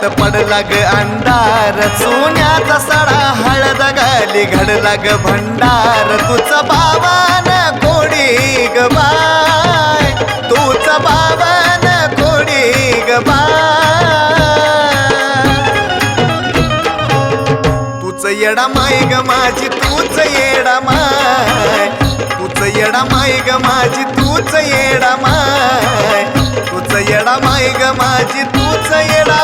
घरात पडला ग अंधार. सोन्याचा सडा हळद गाली घडला ग भंडार. तुझं बाबान कोडी ग बाय. तुझं बाबान कोडी ग बाय. तूच येडा माय ग माझी तूच येडा माय. तूच येडा माय ग माझी तूच येडा माय. तूच येडा माय ग माझी तूच येडा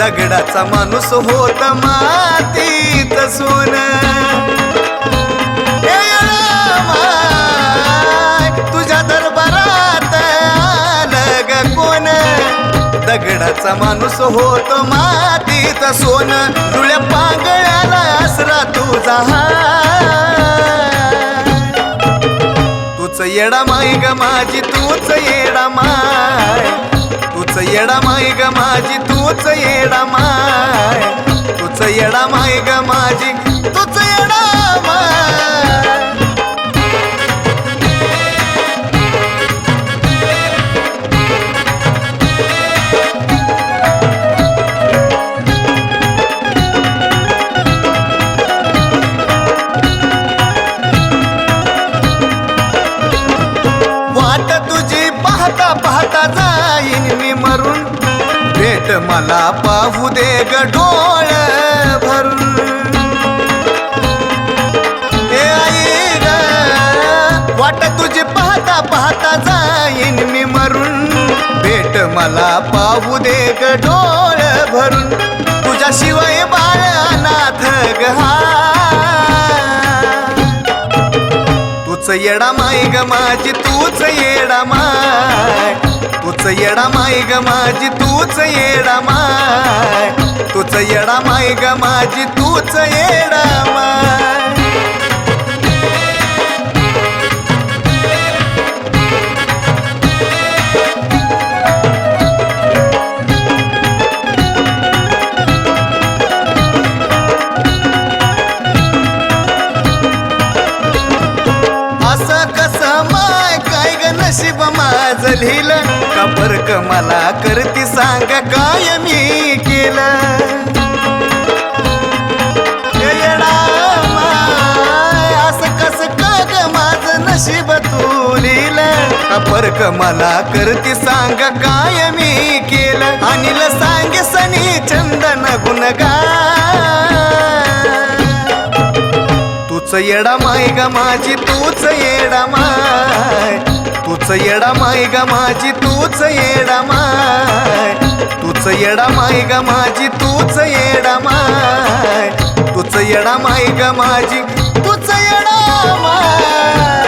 दगडाचा माणूस होत मातीत सोन. तुझ्या दरबारात आलं कोण? दगडाचा माणूस होत मातीत सोन. तुळ्या पांगळ्याला आसरा तुझा तूच येडा माय ग माझी तूच येडा माय. तूच येडा माय ग माझी तूच येडा माय. तूच येडा माय ग माझी पाहता जाईन मी मरून. भेट मला पाहू दे ग डोळ भरून. ए आई ग वाट तुझी पाहता पाहता जाईन मी मरून. भेट मला पाहू दे ग डोळ भरून. तुझ्या शिवाय बाळ अनाथ ग हा येडा माय ग माझी तूच येडा माय. तूच येडा माय ग माझी तूच येडा माय. तूच येडा माय ग माझी तूच येडा माय. नशीब माझ लिहिलं. का फरक मला करती सांग काय मी केलं? असं कसं का ग माझं नशीब तू लिहिलं? का फरक मला करती सांग काय मी केलं? अनिल सांग सनी चंदन गुणगा तूच येडा माय ग माझी तूच येडा माय. तूच येडा माय ग माझी तूच येडा माय. तूच येडा माय ग माझी तूच येडा माय. तूच येडा माय ग माझी तूच येडा माय.